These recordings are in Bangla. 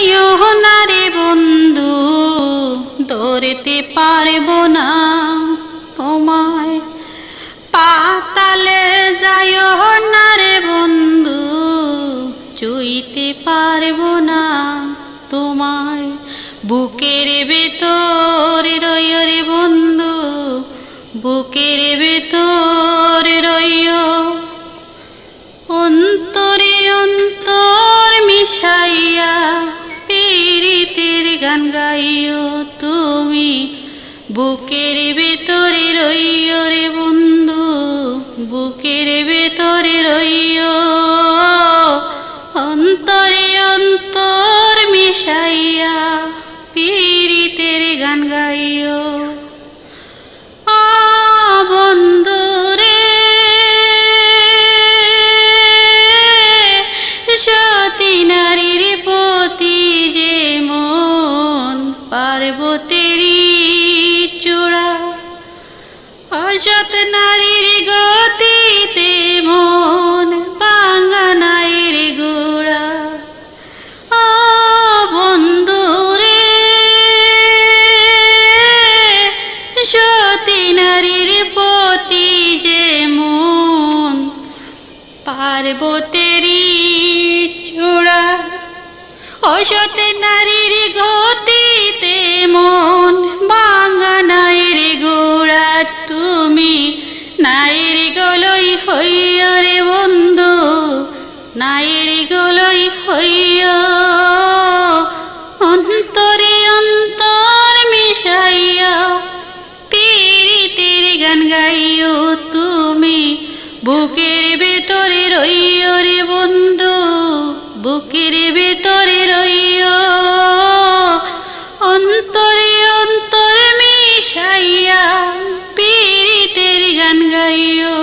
যাইও রে বন্ধু, ধরতে পারব না। তোমায় পাতালে যাইও না রে বন্ধু, চুইতে পারব না। তোমায় বুকের ভেতর রে বন্ধু, বুকের ভেতর বুকের ভেতরে রইও রে বন্ধু, বুকের ভেতরে রইও। অন্তরে অন্তর মিশাইয়া পীড়িতের গান গাইও। সতী নারীর প্রতি যে মন পার্বতেরই অসৎ নারীর গতিতে মন পাঙ্গানায়ের গোড়া। ও বন্ধুরে সতী নারীর পতি যে মন, পার্বতেরই চূড়া। ও নারীর গতিতে গাইও তুমি। বুকের ভেতরে রইও রে বন্ধু, বুকের ভেতরে রইও। অন্তরে অন্তর মিশাইয়া পীড়িতের গান গাইও।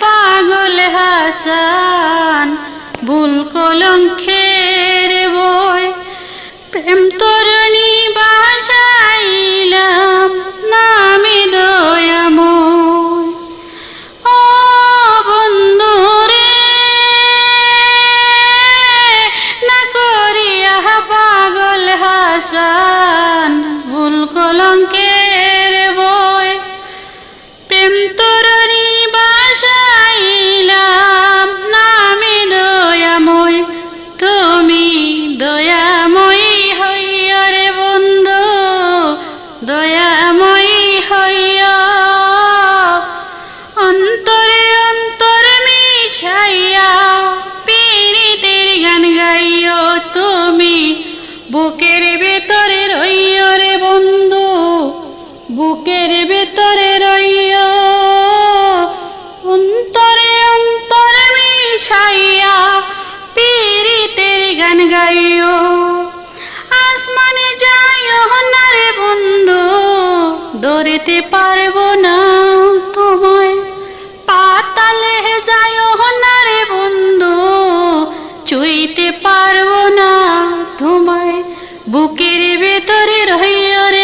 পাগল হাসান, ভুল কলঙ্কের বই প্রেম তরণী বাসাইলাম নামি দয়াময় ও বন্ধুরে না করিয়া পাগল হাসান, ভুল কলঙ্কের বই প্রেম তরণী বাসাইলাম ধরতে পারব না তোমায়। পাতালে যায় না রে বন্ধু চুইতে পারব না তোমায়। বুকের ভেতরে রইয়